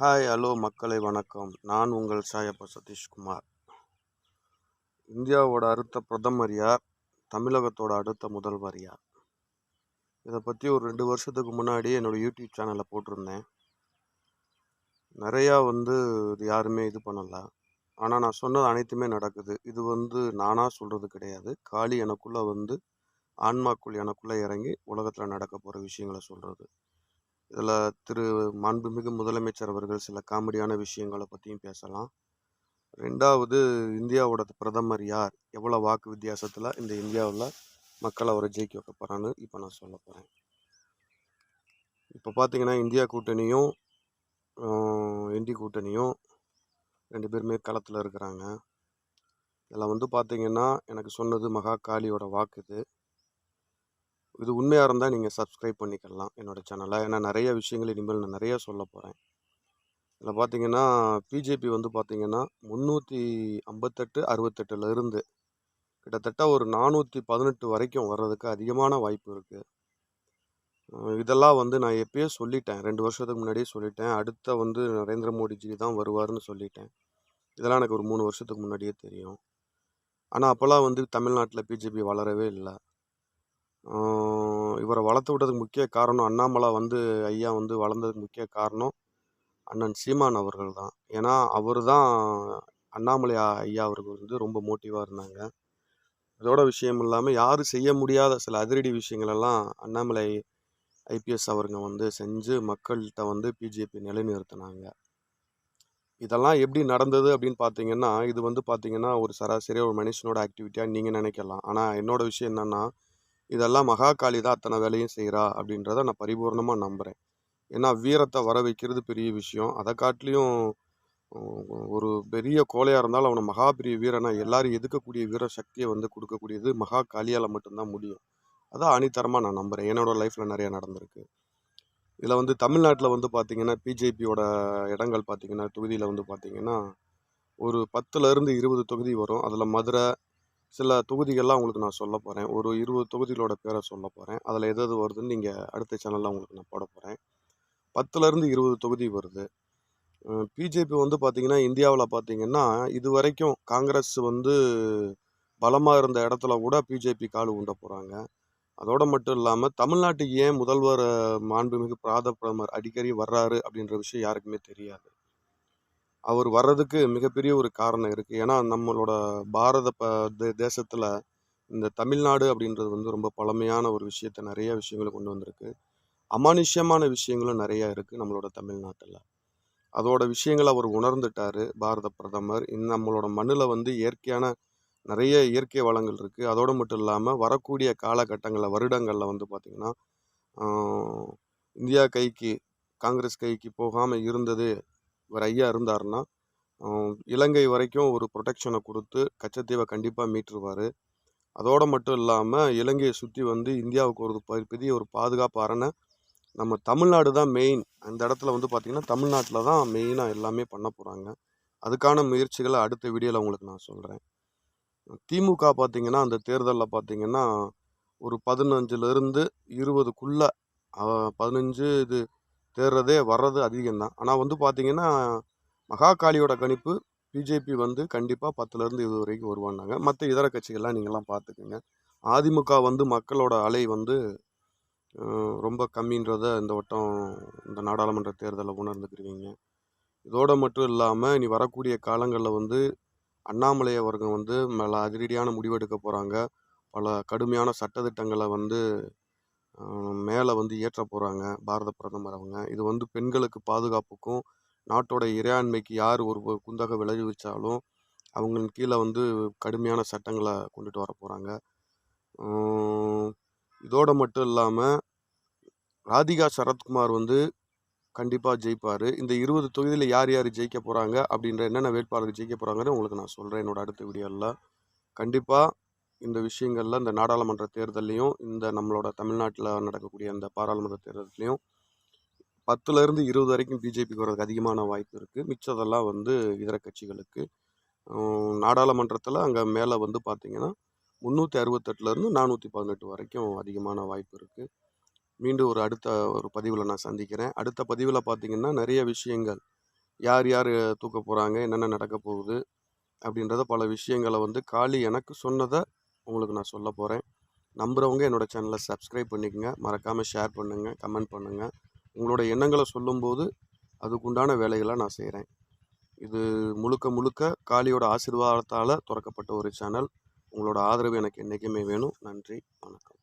Hi hello மக்களை வணக்கம். நான் உங்கள் சாயப்பா சதீஷ்குமார். இந்தியாவோட அடுத்த பிரதமர் யார்? தமிழகத்தோட அடுத்த முதல்வர் யார்? இதை பற்றி ஒரு ரெண்டு வருஷத்துக்கு முன்னாடி என்னோடய யூடியூப் சேனலில் போட்டிருந்தேன். நிறையா வந்து இது யாருமே இது பண்ணலை. ஆனால் நான் சொன்னது அனைத்துமே நடக்குது. இது வந்து நானாக சொல்கிறது கிடையாது. காளி எனக்குள்ளே வந்து ஆன்மாக்குள் எனக்குள்ளே இறங்கி உலகத்தில் நடக்க போகிற விஷயங்களை சொல்கிறது இதில் திரு மாண்புமிகு முதலமைச்சர் அவர்கள் சில காமெடியான விஷயங்களை பற்றியும் பேசலாம். ரெண்டாவது இந்தியாவோட பிரதமர் யார்? எவ்வளோ வாக்கு வித்தியாசத்தில் இந்த இந்தியாவில் மக்களை அவரை ஜெயிக்க வைக்க போகிறான்னு இப்போ நான் சொல்ல போகிறேன் இப்போ பார்த்தீங்கன்னா இந்தியா கூட்டணியும் இந்தி கூட்டணியும் ரெண்டு பேருமே களத்தில் இருக்கிறாங்க. இதில் வந்து பார்த்தீங்கன்னா எனக்கு சொன்னது மகா காளியோட வாக்கு இது. இது உண்மையாக இருந்தால் நீங்கள் சப்ஸ்கிரைப் பண்ணிக்கலாம் என்னோடய சேனலை ஏன்னா நிறைய விஷயங்கள் இனிமேல் நான் நிறையா சொல்ல போகிறேன் இதில் பார்த்தீங்கன்னா பிஜேபி வந்து பார்த்திங்கன்னா முந்நூற்றி ஐம்பத்தெட்டு அறுபத்தெட்டுலேருந்து கிட்டத்தட்ட ஒரு நானூற்றி பதினெட்டு வரைக்கும் வர்றதுக்கு அதிகமான வாய்ப்பு இருக்குது இதெல்லாம் வந்து நான் எப்பயே சொல்லிட்டேன். ரெண்டு வருஷத்துக்கு முன்னாடியே சொல்லிட்டேன். அடுத்த வந்து நரேந்திர மோடிஜி தான் வருவார்னு சொல்லிட்டேன். இதெல்லாம் எனக்கு ஒரு மூணு வருஷத்துக்கு முன்னாடியே தெரியும். ஆனால் அப்போல்லாம் வந்து தமிழ்நாட்டில் பிஜேபி வளரவே இல்லை. இவரை வளர்த்து விட்டதுக்கு முக்கிய காரணம் அண்ணாமலை வந்து ஐயா வந்து வளர்ந்ததுக்கு முக்கிய காரணம் அண்ணன் சீமான் அவர்கள் தான். ஏன்னா அவர் தான் அண்ணாமலை ஐயா அவர்கள் வந்து ரொம்ப மோட்டிவாக இருந்தாங்க. இதோட விஷயம் இல்லாமல் யாரும் செய்ய முடியாத சில அதிரடி விஷயங்களெல்லாம் அண்ணாமலை ஐபிஎஸ் அவருங்க வந்து செஞ்சு மக்கள்கிட்ட வந்து பிஜேபி நிலைநிறுத்தினாங்க. இதெல்லாம் எப்படி நடந்தது அப்படின்னு பார்த்தீங்கன்னா இது வந்து பார்த்தீங்கன்னா ஒரு சராசரியாக ஒரு மனுஷனோட ஆக்டிவிட்டியாக நீங்கள் நினைக்கலாம். ஆனால் என்னோடய விஷயம் என்னென்னா இதெல்லாம் மகாகாளி தான் அத்தனை வேலையும் செய்கிறா அப்படின்றத நான் பரிபூர்ணமாக நம்புகிறேன் ஏன்னா வீரத்தை வர வைக்கிறது பெரிய விஷயம். அதை காட்டிலையும் ஒரு பெரிய கோலையாக இருந்தாலும் அவனை மகா பெரிய வீரனை எல்லாரும் எதுக்கக்கூடிய வீர சக்தியை வந்து கொடுக்கக்கூடியது மகா காளியால் மட்டும்தான் முடியும். அதான் அணித்தரமாக நான் நம்புகிறேன் என்னோடய லைஃப்பில் நிறையா நடந்திருக்கு. இதில் வந்து தமிழ்நாட்டில் வந்து பார்த்திங்கன்னா பிஜேபியோட இடங்கள் பார்த்திங்கன்னா தொகுதியில் வந்து பார்த்திங்கன்னா ஒரு பத்துலேருந்து இருபது தொகுதி வரும். அதில் மதுரை சில தொகுதிகள்லாம் உங்களுக்கு நான் சொல்ல போகிறேன் ஒரு இருபது தொகுதிகளோட பேரை சொல்ல போகிறேன் அதில் எது எது வருதுன்னு நீங்கள் அடுத்த சேனலில் உங்களுக்கு நான் போட போகிறேன் பத்துலேருந்து இருபது தொகுதி வருது. பிஜேபி வந்து பார்த்திங்கன்னா இந்தியாவில் பார்த்திங்கன்னா இது வரைக்கும் காங்கிரஸ் வந்து பலமாக இருந்த இடத்துல கூட பிஜேபி கால் உண்ட போகிறாங்க அதோடு மட்டும் இல்லாமல் தமிழ்நாட்டுக்கு ஏன் முதல்வர் மாண்புமிகு பிராத பிரதமர் அடிக்கடி வர்றாரு அப்படின்ற விஷயம் யாருக்குமே தெரியாது. அவர் வர்றதுக்கு மிகப்பெரிய ஒரு காரணம் இருக்குது ஏன்னா நம்மளோட பாரத ப தேசத்தில் இந்த தமிழ்நாடு அப்படின்றது வந்து ரொம்ப பழமையான ஒரு விஷயத்த நிறைய விஷயங்களை கொண்டு வந்திருக்கு. அமானுஷ்யமான விஷயங்களும் நிறையா இருக்குது நம்மளோட தமிழ்நாட்டில். அதோட விஷயங்களை அவர் உணர்ந்துட்டார் பாரத பிரதமர். இந்த நம்மளோட மண்ணில் வந்து இயற்கையான நிறைய இயற்கை வளங்கள் இருக்குது அதோடு மட்டும் இல்லாமல் வரக்கூடிய காலகட்டங்களில் வருடங்களில் வந்து பார்த்திங்கன்னா இந்தியா கைக்கு காங்கிரஸ் கைக்கு போகாமல் இருந்தது இவர் ஐயா இருந்தாருன்னா இலங்கை வரைக்கும் ஒரு ப்ரொடெக்ஷனை கொடுத்து கச்சத்தீவை கண்டிப்பாக மீட்டுருவார். அதோடு மட்டும் இல்லாமல் இலங்கையை சுற்றி வந்து இந்தியாவுக்கு ஒரு பெரிய ஒரு பாதுகாப்பு அரணை. நம்ம தமிழ்நாடு தான் மெயின் அந்த இடத்துல வந்து பார்த்திங்கன்னா தமிழ்நாட்டில் தான் மெயினாக எல்லாமே பண்ண போகிறாங்க அதுக்கான முயற்சிகளை அடுத்த வீடியோவில் உங்களுக்கு நான் சொல்கிறேன் திமுக பார்த்திங்கன்னா அந்த தேர்தலில் பார்த்திங்கன்னா ஒரு பதினஞ்சுலேருந்து இருபதுக்குள்ளே பதினஞ்சு இது தேர்றதே வர்றது அதிகம்தான். ஆனால் வந்து பார்த்திங்கன்னா மகாகாளியோட கணிப்பு பிஜேபி வந்து கண்டிப்பாக பத்துலேருந்து இருபது வரைக்கும் வருவான்னாங்க. மற்ற இதர கட்சிகள்லாம் நீங்கள்லாம் பார்த்துக்குங்க அதிமுக வந்து மக்களோட அலை வந்து ரொம்ப கம்மின்றத இந்த வட்டம் இந்த நாடாளுமன்ற தேர்தலில் உணர்ந்துக்கிருவீங்க. இதோடு மட்டும் இல்லாமல் இனி வரக்கூடிய காலங்களில் வந்து அண்ணாமலை அவர்கள் வந்து மேலே அதிரடியான முடிவெடுக்க போகிறாங்க பல கடுமையான சட்டத்திட்டங்களை வந்து மேலே வந்து ஏற்ற போகிறாங்க பாரத பிரதமர் அவங்க. இது வந்து பெண்களுக்கு பாதுகாப்புக்கும் நாட்டோட இறையாண்மைக்கு யார் ஒரு குந்தக விளைவிச்சாலும் அவங்களின் கீழே வந்து கடுமையான சட்டங்களை கொண்டுட்டு வர போகிறாங்க இதோடு மட்டும் இல்லாமல் ராதிகா சரத்குமார் வந்து கண்டிப்பாக ஜெயிப்பார். இந்த இருபது தொகுதியில் யார் யார் ஜெயிக்க போகிறாங்க அப்படின்ற என்னென்ன வேட்பாளர்கள் ஜெயிக்க போகிறாங்கன்னு உங்களுக்கு நான் சொல்கிறேன் என்னோடய அடுத்த வீடியோவில் கண்டிப்பாக இந்த விஷயங்களில் இந்த நாடாளுமன்ற தேர்தல்லையும் இந்த நம்மளோட தமிழ்நாட்டில் நடக்கக்கூடிய அந்த பாராளுமன்ற தேர்தலையும் பத்துலேருந்து இருபது வரைக்கும் பிஜேபிக்கு வர்றதுக்கு அதிகமான வாய்ப்பு இருக்குது மிச்சதெல்லாம் வந்து இதர கட்சிகளுக்கு. நாடாளுமன்றத்தில் அங்கே மேலே வந்து பார்த்திங்கன்னா முந்நூற்றி அறுபத்தெட்டுலேருந்து நானூற்றி பதினெட்டு வரைக்கும் அதிகமான வாய்ப்பு இருக்குது மீண்டும் ஒரு அடுத்த ஒரு பதிவில் நான் சந்திக்கிறேன். அடுத்த பதிவில் பார்த்திங்கன்னா நிறைய விஷயங்கள். யார் யார் தூக்க போகிறாங்க என்னென்ன நடக்க போகுது அப்படின்றத பல விஷயங்களை வந்து காளி எனக்கு சொன்னதை உங்களுக்கு நான் சொல்ல போகிறேன் நம்புகிறவங்க என்னோடய சேனலை சப்ஸ்கிரைப் பண்ணிக்கங்க. மறக்காமல் ஷேர் பண்ணுங்கள் கமெண்ட் பண்ணுங்கள் உங்களோட எண்ணங்களை சொல்லும்போது அதுக்குண்டான வேலைகளை நான் செய்கிறேன் இது முழுக்க முழுக்க காளியோட ஆசீர்வாதத்தால் திறக்கப்பட்ட ஒரு சேனல் உங்களோட ஆதரவு எனக்கு என்றைக்குமே வேணும். நன்றி வணக்கம்.